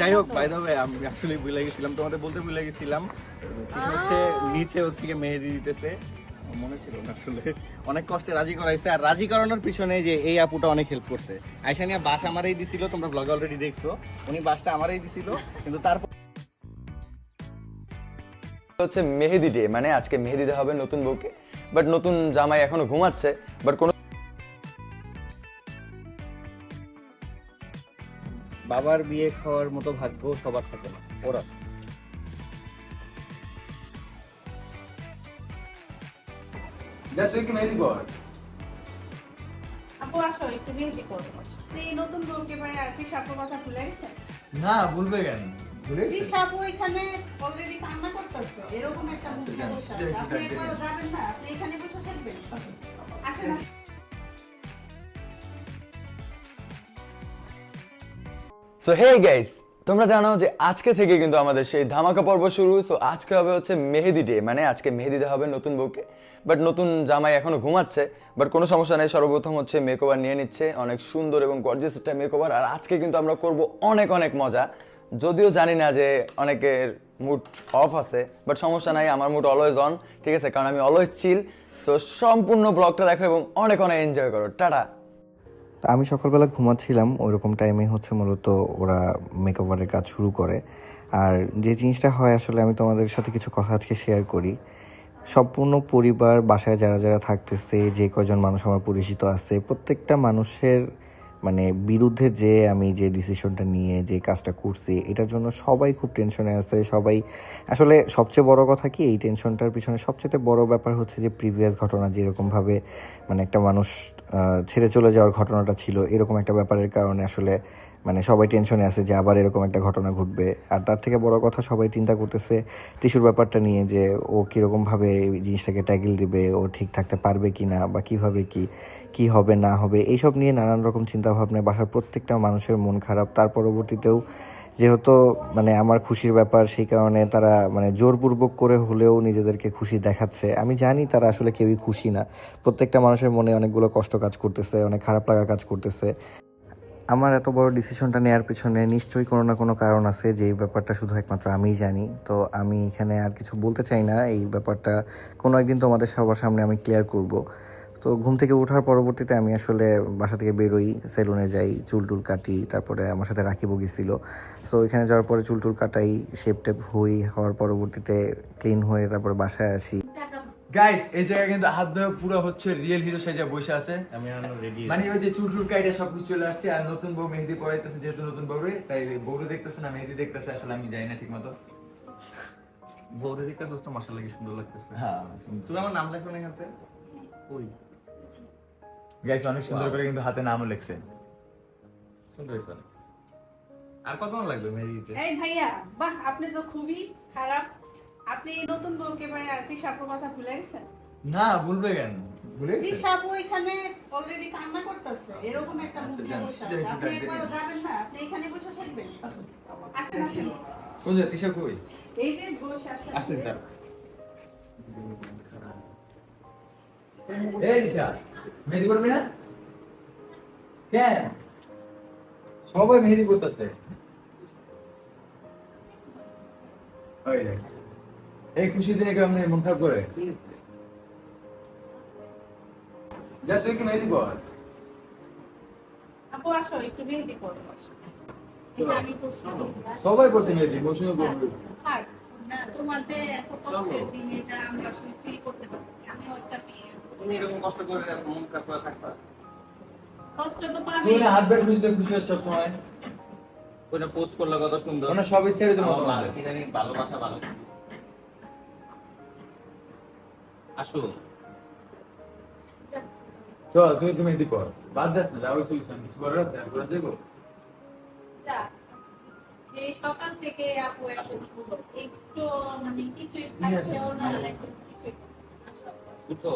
যাই হোক? By the way আমি আসলে ভুলে গেছিলাম তোমাদের বলতে ভুলে গেছিলাম। হচ্ছে নিচে হচ্ছে মেহেদি দিতেছে। মনে ছিল না আসলে। অনেক কষ্টে রাজি করাইছে আর রাজি করানোর পিছনে যে এই আপুটা অনেক হেল্প করছে। আইসানিয়া বাস আমারই দিছিল তোমরা ব্লগে অলরেডি দেখছ। উনি বাসটা আমারই দিছিল কিন্তু তারপর হচ্ছে মেহেদি ডে মানে আজকে মেহেদি দেওয়া হবে নতুন বউকে। বাট নতুন জামাই এখনও ঘুমাচ্ছে বাট কোনো বাবার বিয়ে খাওয়ার মতো ভাগ্য সবার থাকে না ওরা। যা তুই কি মেহেদি কর আপু আসো একটু মেহেদি করব এই নতুন ভাই সাপুর কথা ভুলে না ভুলবে কেন? ভুলে গেছে? সাপু এখানে অলরেডি কান্না করতেছে? এরকম একটা মুখে যান, বসে যাই, আছে। আপনি যাই, যাবেন না? আপনি এখানে বসে থাকবেন? আসেন সো হে গাইস তোমরা জানো যে আজকে থেকে কিন্তু আমাদের সেই ধামাকা পর্ব শুরু। সো আজকে হবে হচ্ছে মেহেদি ডে মানে আজকে মেহেদি দেওয়া হবে নতুন বউকে। বাট নতুন জামাই এখনও ঘুমাচ্ছে বাট কোনো সমস্যা নেই, সর্বপ্রথম হচ্ছে মেকওভার নিয়ে নিচ্ছে। অনেক সুন্দর এবং গর্জিয়াস একটা মেকওভার আর আজকে কিন্তু আমরা করব অনেক অনেক মজা। যদিও জানি না যে অনেকের মুড অফ আছে বাট সমস্যা নাই, আমার মুড অলওয়েজ অন ঠিক আছে? কারণ আমি অলওয়েজ চিল সো সম্পূর্ণ ব্লগটা দেখো এবং অনেক অনেক এনজয় করো। টাটা! তা আমি সকালবেলা ঘুমাচ্ছিলাম, ওইরকম টাইমে হচ্ছে মূলত ওরা মেকওভারের কাজ শুরু করে। আর যে জিনিসটা হয় আসলে আমি তোমাদের সাথে কিছু কথা আজকে শেয়ার করি। সম্পূর্ণ পরিবার, বাসায় যারা যারা থাকতেছে, যে কজন মানুষ আমার পরিচিত আছে, প্রত্যেকটা মানুষের মানে বিরুদ্ধে যে আমি যে ডিসিশনটা নিয়ে যে কাজটা করছি, এটার জন্য সবাই খুব টেনশনে আছে। সবাই, আসলে সবচেয়ে বড় কথা কি, এই টেনশনটার পিছনে সবচেয়ে বড় ব্যাপার হচ্ছে যে প্রিভিয়াস ঘটনা যেরকমভাবে মানে একটা মানুষ ছেড়ে চলে যাওয়ার ঘটনাটা ছিল, এরকম একটা ব্যাপারের কারণে আসলে মানে সবাই টেনশনে আছে যে আবার এরকম একটা ঘটনা ঘটবে। আর তার থেকে বড় কথা, সবাই চিন্তা করতেছে টিস্যুর ব্যাপারটা নিয়ে যে ও কীরকমভাবে জিনিসটাকে ট্যাগেল দিবে, ও ঠিক থাকতে পারবে কি না বা কীভাবে কি। কি হবে, না হবে, এইসব নিয়ে নানান রকম চিন্তা ভাবনায় বাসার প্রত্যেকটা মানুষের মন খারাপ। তার পরবর্তীতেও যেহেতু মানে আমার খুশির ব্যাপার, সেই কারণে তারা মানে জোরপূর্বক করে হলেও নিজেদেরকে খুশি দেখাচ্ছে। আমি জানি তারা আসলে কেউই খুশি না। প্রত্যেকটা মানুষের মনে অনেকগুলো কষ্ট কাজ করতেছে, অনেক খারাপ লাগা কাজ করতেছে। আমার এত বড় ডিসিশনটা নেওয়ার পিছনে নিশ্চয়ই কোনো না কোনো কারণ আছে, যে এই ব্যাপারটা শুধু একমাত্র আমিই জানি। তো আমি এখানে আর কিছু বলতে চাই না, এই ব্যাপারটা কোনো একদিন তোমাদের সবার সামনে আমি ক্লিয়ার করব। তো ঘুম থেকে ওঠার পরবর্তীতে আমি আসলে বাসা থেকে বেরোই সেলুনে যাই চুল টুল কাটি তারপরে আমার সাথে রাখিবও গেছিল সো এখানে যাওয়ার পরে চুল টুল কাটাই শেপ টেপ হই হওয়ার পরবর্তীতে ক্লিন হয়ে তারপরে বাসায় আসি। গাইস এই জায়গায় কিন্তু হাত ধরে পুরো হচ্ছে রিয়েল হিরো সাজা বসে আছে। আমি রেডি মানে ওই যে চুল টুল কাইটা সবকিছু চলে আসছে আর নতুন বউ মেহেদি পরাইতেছে যেহেতু নতুন বউ রে তাই বউরে দেখতেছে না মেহেদি দেখতেছে আসলে আমি জানি না ঠিক মতো বউরে দিকটা দোস্ত মাসাল্লাহ কি সুন্দর লাগতেছে। হ্যাঁ তুমি আমার নাম লেখো না হাতে ওই গাইস অনেক সুন্দর করে কিন্তু হাতে নামও লিখছে সুন্দর হয়েছে আর কত লাগবে মেহেদি দিতে এই ভাইয়া বাহ আপনি তো খুবই খারাপ। আপনি এই নতুন বউকে ভাই তুই সাপুর কথা ভুলে গেছেন? না ভুলবে কেন? ভুলে তুই গেছে? সাপু এখানে অলরেডি কান্না করতেছে। এরকম একটা আচ্ছা, মুখে যান, বসে আছে। আপনি যাই। যাবেন না? আপনি এখানে বসে থাকবেন? আসেন। আসেন কোন যে তিশা কই? এই যে বসে আছে। আসতে তার। এই মেহেদি করবি না? কেন? সবাই মেহেদি করতেছে এই খুশি দিনে কেমন মন খারাপ করে? যা তুই কি মেহেদি কর আপু আসো একটু মেহেদি করছি সবাই করছে মেহেদি মৌসুমে করবে তোমার যে এত কষ্টের দিন এটা আমরা আসলে ফিল করতে পারতেছি আমি ওইটা। তুমি এরকম কষ্ট করে এরকম মন খারাপ করে থাকবা কষ্ট তো পাবে। না হাত বের খুশিতে খুশি হচ্ছে সবসময় ওইটা পোস্ট করলে কত সুন্দর। ওনার সব ইচ্ছারই তো মতো আমার ভালো, কি জানি ভালোবাসা ভালো আসো চল তুই তুমি মেহেদি কর বাদ দাস না যাও কিছু কিছু করার আছে? আর দেবো যা। সেই সকাল থেকে আপু এখন শুধু একটু মানে কিছুই খাচ্ছেও না কিছুই খাচ্ছে উঠো।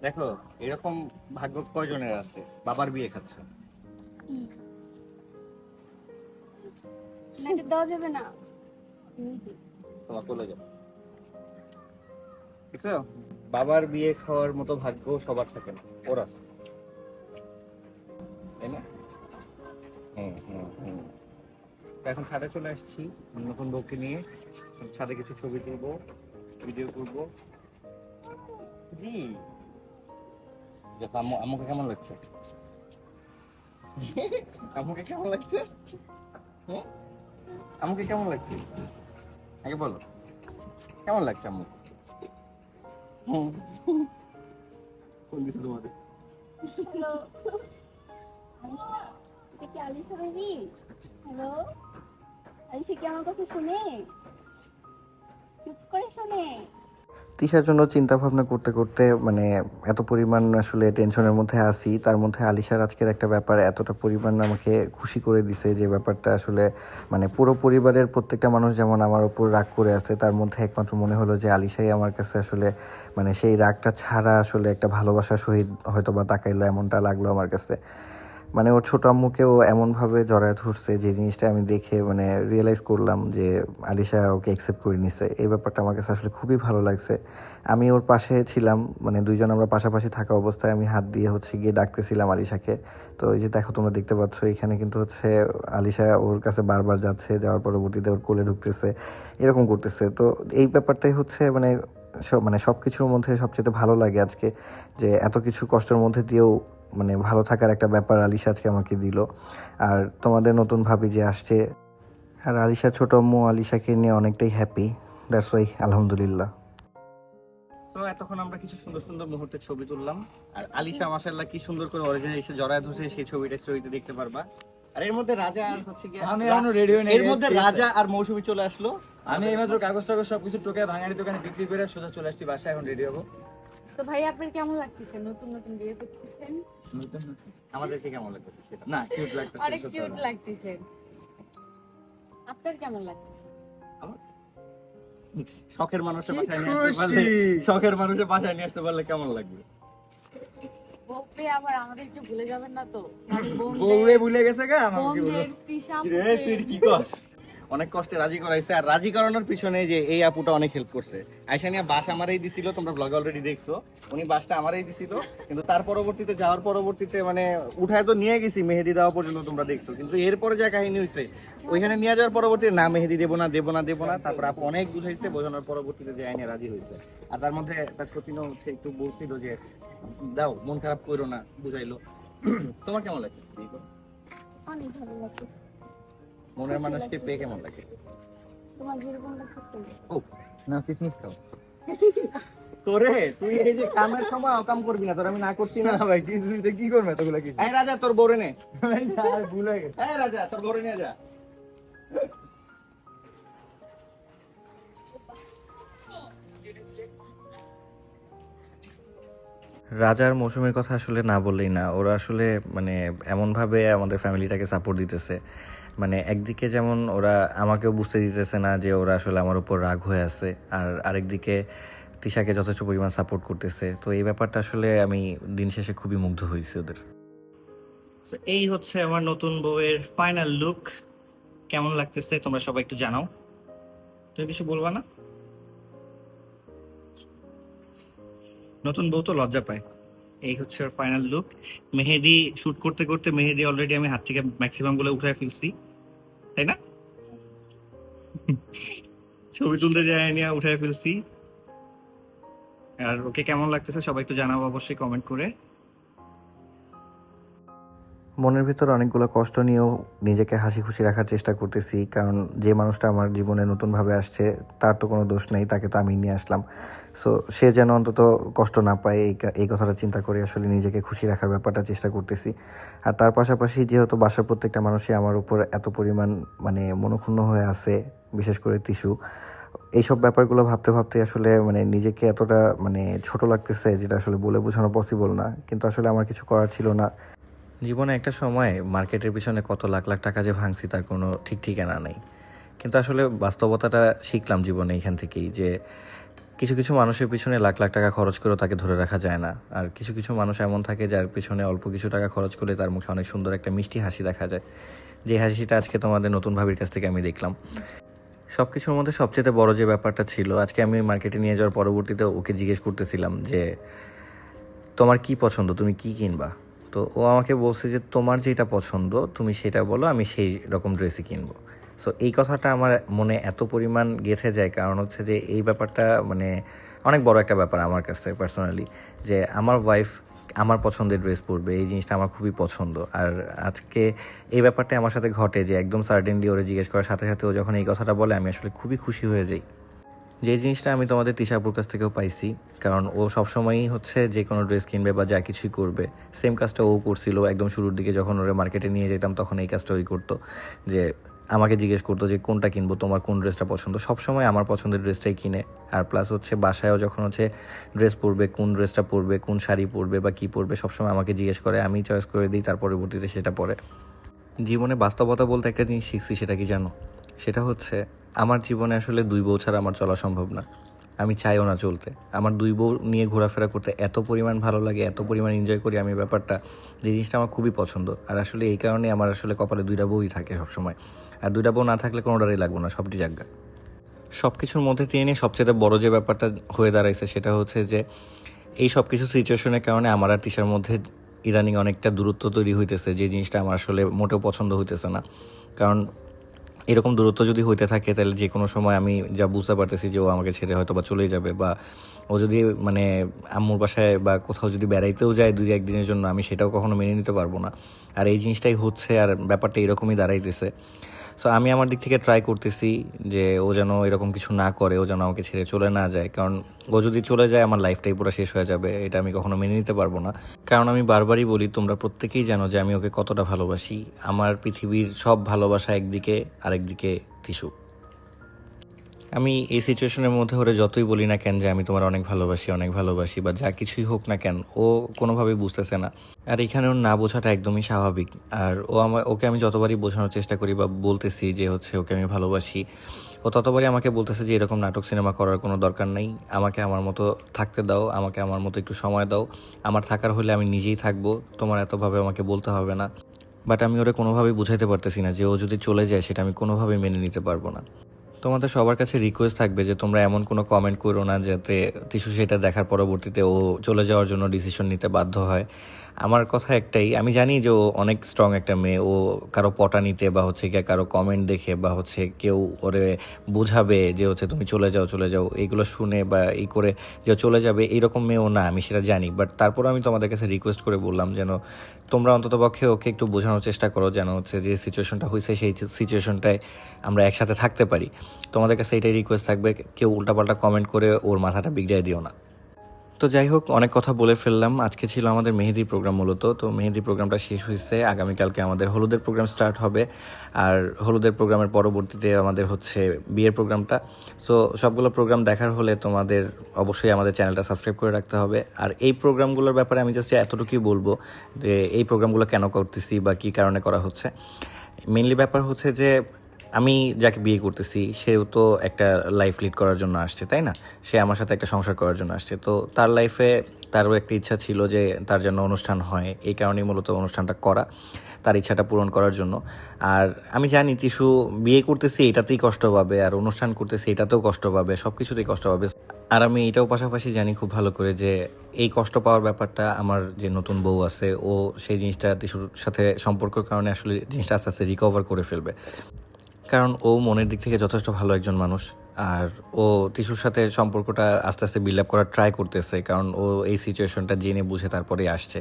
দেখো। এরকম ভাগ্য কয়জনের আছে? বাবার বিয়ে খাচ্ছে। না দেওয়া যাবে না? তোমার চলে যাও। বাবার বিয়ে খাওয়ার মতো ভাগ্য সবার থাকে না। ওর আছে। তো এখন ছাদে চলে আসছি নতুন বউকে নিয়ে। ছাদে কিছু ছবি তুলবো ভিডিও করব জি। দেখো আম্মু আম্মুকে কেমন লাগছে? আম্মুকে কেমন লাগছে? হুম? আম্মুকে কেমন লাগছে? আগে বলো। কেমন লাগছে আম্মু হুম। কোন দিছে তোমাদের? কি আলিশা বেবি হ্যালো? আলিশা কি আমার কথা শুনে? চুপ করে শুনে। তিশার জন্য চিন্তা ভাবনা করতে করতে মানে এত পরিমাণ আসলে টেনশনের মধ্যে আসি তার মধ্যে আলিশার আজকের একটা ব্যাপার এতটা পরিমাণ আমাকে খুশি করে দিছে যে ব্যাপারটা আসলে মানে পুরো পরিবারের প্রত্যেকটা মানুষ যেমন আমার উপর রাগ করে আছে, তার মধ্যে একমাত্র মনে হলো যে আলিশাই আমার কাছে আসলে মানে সেই রাগটা ছাড়া আসলে একটা ভালোবাসার সহিত হয়তো বা তাকাইলো, এমনটা লাগল আমার কাছে। মানে ওর ছোট আম্মুকেও এমনভাবে জড়ায় ধরছে যে জিনিসটা আমি দেখে মানে রিয়েলাইজ করলাম যে আলিশা ওকে অ্যাকসেপ্ট করে নিছে। এই ব্যাপারটা আমার কাছে আসলে খুবই ভালো লাগছে। আমি ওর পাশে ছিলাম মানে দুইজন আমরা পাশাপাশি থাকা অবস্থায় আমি হাত দিয়ে হচ্ছে গিয়ে ডাকতেছিলাম আলিশাকে। তো এই যে দেখো তোমরা দেখতে পাচ্ছ, এখানে কিন্তু হচ্ছে আলিশা ওর কাছে বারবার যাচ্ছে, যাওয়ার পরবর্তীতে ওর কোলে ঢুকতেছে, এরকম করতেছে। তো এই ব্যাপারটাই হচ্ছে মানে মানে সব কিছুর মধ্যে সবচেয়ে ভালো লাগে আজকে যে এত কিছু কষ্টের মধ্যে দিয়েও মানে ভালো থাকার একটা ব্যাপার আলিশা আজকে আমাকে দিল। আর তোমাদের নতুন ভাবি যে আসছে, আর আলিশার ছোট আম্মু আলিশাকে নিয়ে অনেকটাই হ্যাপি দ্যাটস ওয়াই আলহামদুলিল্লাহ। তো এতক্ষণ আমরা কিছু সুন্দর সুন্দর মুহূর্তের ছবি তুললাম। আর আলিশা মাসাল্লাহ কি সুন্দর করে অরিজিনাল এসে জড়ায় ধরছে, সেই ছবিটা স্টোরিতে দেখতে পারবা। আর এর মধ্যে রাজা আর হচ্ছে কি আমি এখনও এর মধ্যে রাজা আর মৌসুমী চলে আসলো। আমি এইমাত্র কাগজ টাগজ সবকিছু টোকে ভাঙাড়ি দোকানে বিক্রি করে সোজা চলে আসছি বাসায় এখন রেডি হব। তো ভাই আপনার কেমন লাগতেছে? নতুন নতুন বিয়ে করতেছেন? নতুন নতুন। আমাদেরকে কেমন সেটা? না কিউট লাগতেছে অনেক কিউট লাগতেছে। আপনার কেমন লাগতেছে? শখের মানুষের বাসায় নিয়ে আসতে পারলে শখের মানুষের বাসায় নিয়ে আসতে পারলে কেমন লাগবে? আবার আমাদের একটু ভুলে যাবেন না তো। মানে বউরে ভুলে গেছে গা আমাকে বলো। বোনদের রে তুই কি কস অনেক কষ্টে রাজি করাইছে। আর রাজি করানোর পিছনে যে এই আপুটা অনেক হেল্প করছে। আয়সা নিয়ে বাস আমারই দিছিল, তোমরা ব্লগে অলরেডি দেখছ। উনি বাসটা আমারই দিছিল। কিন্তু তার পরবর্তীতে, যাওয়ার পরবর্তীতে মানে উঠায় তো নিয়ে গেছি, মেহেদি দেওয়া পর্যন্ত তোমরা দেখছ। কিন্তু এরপরে যা কাহিনী হয়েছে ওইখানে নিয়ে যাওয়ার পরবর্তীতে, না, মেহেদি দেবো না দেবো না দেবো না। তারপর আপু অনেক বুঝাইছে, বোঝানোর পরবর্তীতে যে আইনে রাজি হয়েছে আর তার মধ্যে তার সতীনও হচ্ছে একটু বলছিল যে, দাও, মন খারাপ করো না, বুঝাইলো। তোমার কেমন লাগছে? অনেক ভালো লাগতেছে মনের মানুষকে পেয়ে কেমন লাগে? তোমার যেরকম লাগতেছে ও না কিসমিস খাও। তোরে তুই এই যে কামের সময় কাম করবি না তোর আমি না করছি না। না ভাই কিসমিসটা কি করবে এতগুলা কি এই রাজা তোর বউরে নে। ভুল হয়ে গেছে। এই রাজা তোর বউরে নিয়ে যা। রাজার মৌসুমের কথা আসলে না বললেই না। ওরা আসলে মানে এমনভাবে আমাদের ফ্যামিলিটাকে সাপোর্ট দিতেছে। মানে একদিকে যেমন ওরা আমাকেও বুঝতে দিতেছে না যে ওরা আসলে আমার উপর রাগ হয়ে আছে, আর আরেকদিকে তিশাকে যথেষ্ট পরিমাণ সাপোর্ট করতেছে। তো এই ব্যাপারটা আসলে আমি দিন শেষে খুবই মুগ্ধ হয়েছি ওদের। এই হচ্ছে আমার নতুন বউয়ের ফাইনাল লুক কেমন লাগতেছে? তোমরা সবাই একটু জানাও। তুমি কিছু বলবা না? নতুন বউ তো লজ্জা পায়। এই হচ্ছে ওর ফাইনাল লুক মেহেদি শুট করতে করতে, মেহেদি অলরেডি আমি হাত থেকে ম্যাক্সিমামগুলো উঠে ফেলছি। তাই না? ছবি তুলতে যায় নিয়ে উঠায় ফেলছি। আর ওকে কেমন লাগতেছে সবাই একটু জানাব অবশ্যই কমেন্ট করে। মনের ভিতর অনেকগুলো কষ্ট নিয়েও নিজেকে হাসি খুশি রাখার চেষ্টা করতেছি, কারণ যে মানুষটা আমার জীবনে নতুনভাবে আসছে, তার তো কোনো দোষ নেই, তাকে তো আমি নিয়ে আসলাম। সো সে যেন অন্তত কষ্ট না পায়, এই এই কথাটা চিন্তা করে আসলে নিজেকে খুশি রাখার ব্যাপারটা চেষ্টা করতেছি। আর তার পাশাপাশি যেহেতু বাসার প্রত্যেকটা মানুষই আমার উপর এত পরিমাণ মানে মনক্ষুণ্ণ হয়ে আছে, বিশেষ করে টিস্যু এইসব ব্যাপারগুলো ভাবতে ভাবতে আসলে মানে নিজেকে এতটা মানে ছোট লাগতেছে, যেটা আসলে বলে বোঝানো পসিবল না। কিন্তু আসলে আমার কিছু করার ছিল না। জীবনে একটা সময় মার্কেটের পিছনে কত লাখ লাখ টাকা যে ভাঙছি তার কোনো ঠিক ঠিকানা নেই। কিন্তু আসলে বাস্তবতাটা শিখলাম জীবনে এখান থেকেই যে কিছু কিছু মানুষের পিছনে লাখ লাখ টাকা খরচ করেও তাকে ধরে রাখা যায় না। আর কিছু কিছু মানুষ এমন থাকে যার পিছনে অল্প কিছু টাকা খরচ করলে তার মুখে অনেক সুন্দর একটা মিষ্টি হাসি দেখা যায়। যে হাসিটা আজকে তোমাদের নতুন ভাবির কাছ থেকে আমি দেখলাম। সব কিছুর মধ্যে সবচেয়ে বড় যে ব্যাপারটা ছিল, আজকে আমি মার্কেটে নিয়ে যাওয়ার পরবর্তীতে ওকে জিজ্ঞেস করতেছিলাম যে, তোমার কি পছন্দ? তুমি কি কিনবা? তো ও আমাকে বলছে যে, তোমার যেটা পছন্দ, তুমি সেটা বলো, আমি সেই রকম ড্রেসই কিনবো। সো এই কথাটা আমার মনে এত পরিমাণ গেঁথে যায়। কারণ হচ্ছে যে, এই ব্যাপারটা মানে অনেক বড় একটা ব্যাপার আমার কাছে পার্সোনালি যে আমার ওয়াইফ আমার পছন্দের ড্রেস পরবে, এই জিনিসটা আমার খুবই পছন্দ। আর আজকে এই ব্যাপারটা আমার সাথে ঘটে যে, একদম সার্টেনলি ওরে জিজ্ঞেস করার সাথে সাথে ও যখন এই কথাটা বলে, আমি আসলে খুবই খুশি হয়ে যাই। যে জিনিসটা আমি তোমাদের তিশাপুর কাছ থেকেও পাইছি, কারণ ও সবসময়ই হচ্ছে যে কোনো ড্রেস কিনবে বা যা কিছুই করবে সেম কাজটা ও করছিল। একদম শুরুর দিকে যখন ওরে মার্কেটে নিয়ে যেতাম, তখন এই কাজটা ওই করতো। যে আমাকে জিজ্ঞেস করতো যে, কোনটা কিনবো? তোমার কোন ড্রেসটা পছন্দ? সবসময় আমার পছন্দের ড্রেসটাই কিনে। আর প্লাস হচ্ছে বাসায়ও যখন হচ্ছে ড্রেস পরবে, কোন ড্রেসটা পরবে, কোন শাড়ি পরবে বা কী পরবে, সবসময় আমাকে জিজ্ঞেস করে, আমি চয়েস করে দিই, তার পরবর্তীতে সেটা পরে। জীবনে বাস্তবতা বলতে একটা জিনিস শিখছি, সেটা কি জানো? সেটা হচ্ছে আমার জীবনে আসলে দুই বউ ছাড়া আমার চলা সম্ভব না। আমি চাইও না চলতে। আমার দুই বউ নিয়ে ঘোরাফেরা করতে এত পরিমাণ ভালো লাগে, এত পরিমাণ এনজয় করি আমি ব্যাপারটা যে জিনিসটা আমার খুবই পছন্দ। আর আসলে এই কারণে আমার আসলে কপালে দুইটা বউই থাকে সবসময়। আর দুইটা বউ না থাকলে কোনোটারই লাগবো না, সবটি জায়গা সব কিছুর মধ্যে নিয়ে সবচেয়ে বড় যে ব্যাপারটা হয়ে দাঁড়াইছে সেটা হচ্ছে যে, এই সব কিছু সিচুয়েশনের কারণে আমার আর তিশার মধ্যে ইদানিং অনেকটা দূরত্ব তৈরি হইতেছে, যে জিনিসটা আমার আসলে মোটেও পছন্দ হইতেছে না। কারণ এরকম দূরত্ব যদি হইতে থাকে, তাহলে যে কোনো সময় আমি যা বুঝতে পারতেছি যে ও আমাকে ছেড়ে হয়তো বা চলে যাবে বা ও যদি মানে আম্মুর বাসায় বা কোথাও যদি বেড়াইতেও যায় দুই একদিনের জন্য, আমি সেটাও কখনো মেনে নিতে পারব না। আর এই জিনিসটাই হচ্ছে, আর ব্যাপারটা এরকমই দাঁড়াইতেছে। সো আমি আমার দিক থেকে ট্রাই করতেছি যে ও যেন এরকম কিছু না করে, ও যেন আমাকে ছেড়ে চলে না যায়। কারণ ও যদি চলে যায়, আমার লাইফটাই পুরো শেষ হয়ে যাবে। এটা আমি কখনো মেনে নিতে পারব না। কারণ আমি বারবারই বলি, তোমরা প্রত্যেকেই জানো যে আমি ওকে কতটা ভালোবাসি। আমার পৃথিবীর সব ভালোবাসা একদিকে, আরেকদিকে টিস্যু। আমি এই সিচুয়েশনের মধ্যে ওরে যতই বলি না কেন যে আমি তোমার অনেক ভালোবাসি অনেক ভালোবাসি বা যা কিছুই হোক না কেন, ও কোনোভাবেই বুঝতেছে না। আর এখানে ওর না বোঝাটা একদমই স্বাভাবিক। আর ও আমার, ওকে আমি যতবারই বোঝানোর চেষ্টা করি বা বলতেছি যে হচ্ছে ওকে আমি ভালোবাসি, ও ততবারই আমাকে বলতেছে যে এরকম নাটক সিনেমা করার কোনো দরকার নেই। আমাকে আমার মতো থাকতে দাও, আমাকে আমার মতো একটু সময় দাও। আমার থাকার হলে আমি নিজেই থাকব, তোমার এতভাবে আমাকে বলতে হবে না। বাট আমি ওরে কোনোভাবেই বুঝাইতে পারতেছি না যে ও যদি চলে যায় সেটা আমি কোনোভাবেই মেনে নিতে পারব না। তোমাদের সবার কাছে রিকোয়েস্ট থাকবে যে তোমরা এমন কোনো কমেন্ট করো না যাতে টিস্যু সেটা দেখার পরবর্তীতে ও চলে যাওয়ার জন্য ডিসিশন নিতে বাধ্য হয়। আমার কথা একটাই, আমি জানি যে ও অনেক স্ট্রং একটা মেয়ে, ও কারও পটা নিতে বা হচ্ছে গিয়ে কারও কমেন্ট দেখে বা হচ্ছে কেউ ওরে বোঝাবে যে হচ্ছে তুমি চলে যাও চলে যাও এইগুলো শুনে বা এই করে যে চলে যাবে এইরকম মেয়েও না, আমি সেটা জানি। বাট তারপর আমি তোমাদের কাছে রিকোয়েস্ট করে বললাম যেন তোমরা অন্ততপক্ষে ওকে একটু বোঝানোর চেষ্টা করো যেন হচ্ছে যে সিচুয়েশনটা হয়েছে সেই সিচুয়েশনটায় আমরা একসাথে থাকতে পারি। তোমাদের কাছে এটাই রিকোয়েস্ট থাকবে, কেউ উল্টাপাল্টা কমেন্ট করে ওর মাথাটা বিগড়াই দিও না। তো যাই হোক, অনেক কথা বলে ফেললাম। আজকে ছিল আমাদের মেহেদি প্রোগ্রাম মূলত। তো মেহেদি প্রোগ্রামটা শেষ হয়েছে। আগামীকালকে আমাদের হলুদের প্রোগ্রাম স্টার্ট হবে। আর হলুদের প্রোগ্রামের পরবর্তীতে আমাদের হচ্ছে বিয়ের প্রোগ্রামটা। সো সবগুলো প্রোগ্রাম দেখার হলে তোমাদের অবশ্যই আমাদের চ্যানেলটা সাবস্ক্রাইব করে রাখতে হবে। আর এই প্রোগ্রামগুলোর ব্যাপারে আমি জাস্ট এতটুকুই বলব যে, এই প্রোগ্রামগুলো কেন করতেছি বা কী কারণে করা হচ্ছে। মেনলি ব্যাপার হচ্ছে যে আমি যাকে বিয়ে করতেছি, সেও তো একটা লাইফ লিড করার জন্য আসছে, তাই না? সে আমার সাথে একটা সংসার করার জন্য আসছে। তো তার লাইফে তারও একটা ইচ্ছা ছিল যে তার জন্য অনুষ্ঠান হয়। এই কারণেই মূলত অনুষ্ঠানটা করা, তার ইচ্ছাটা পূরণ করার জন্য। আর আমি জানি টিসু, বিয়ে করতেছি, এটাতেই কষ্ট পাবে। আর অনুষ্ঠান করতেছি, এটাতেও কষ্ট পাবে। সব কিছুতেই কষ্ট পাবে। আর আমি এটাও পাশাপাশি জানি খুব ভালো করে যে এই কষ্ট পাওয়ার ব্যাপারটা আমার যে নতুন বউ আছে, ও সেই জিনিসটা টিসুর সাথে সম্পর্কের কারণে আসলে জিনিসটা আস্তে আস্তে রিকভার করে ফেলবে। কারণ ও মনের দিক থেকে যথেষ্ট ভালো একজন মানুষ। আর ও টিসুর সাথে সম্পর্কটা আস্তে আস্তে বিল্ড আপ করার ট্রাই করতেছে, কারণ ও এই সিচুয়েশনটা জেনে বুঝে তারপরে আসছে।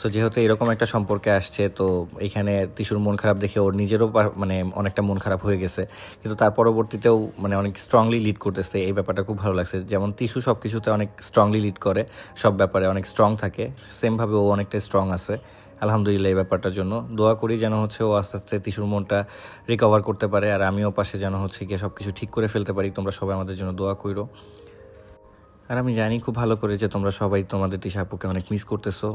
সো যেহেতু এরকম একটা সম্পর্কে আসছে, তো এখানে টিসুর মন খারাপ দেখে ওর নিজেরও মানে অনেকটা মন খারাপ হয়ে গেছে। কিন্তু তার পরবর্তীতেও মানে অনেক স্ট্রংলি লিড করতেছে, এই ব্যাপারটা খুব ভালো লাগছে। যেমন টিসু সব কিছুতে অনেক স্ট্রংলি লিড করে, সব ব্যাপারে অনেক স্ট্রং থাকে। সেমভাবে ও অনেকটা স্ট্রং আছে। আলহামদুলিল্লাহ এই ব্যাপারটার জন্য। দোয়া করি যেন হচ্ছে ও আস্তে আস্তে টিসুর মনটা রিকভার করতে পারে আর আমিও পাশে যেন হচ্ছে গিয়ে সব কিছু ঠিক করে ফেলতে পারি। তোমরা সবাই আমাদের জন্য দোয়া করো আর আমি জানি খুব ভালো করে যে তোমরা সবাই তোমাদের তিশা অনেক মিস করতেছো।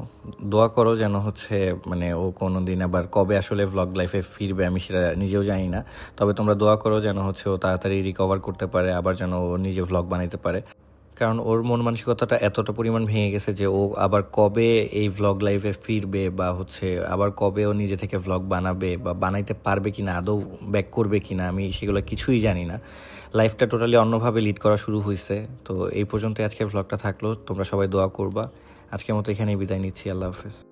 দোয়া করো যেন হচ্ছে মানে ও কোনো দিন আবার কবে আসলে ভ্লগ লাইফে ফিরবে আমি সেটা নিজেও জানি না। তবে তোমরা দোয়া করো যেন হচ্ছে ও তাড়াতাড়ি রিকভার করতে পারে, আবার যেন ও নিজে ভ্লগ বানাইতে পারে। কারণ ওর মন মানসিকতাটা এতটা পরিমাণ ভেঙে গেছে যে ও আবার কবে এই ভ্লগ লাইফে ফিরবে বা হচ্ছে আবার কবে ও নিজে থেকে ভ্লগ বানাবে বা বানাইতে পারবে কি না আদৌ ব্যাক করবে কি না আমি সেগুলো কিছুই জানি না। লাইফটা টোটালি অন্যভাবে লিড করা শুরু হয়েছে তো এই পর্যন্ত আজকের ভ্লগটা থাকল। তোমরা সবাই দোয়া করবা। আজকের মতো এখানেই বিদায় নিচ্ছি। আল্লাহ হাফেজ।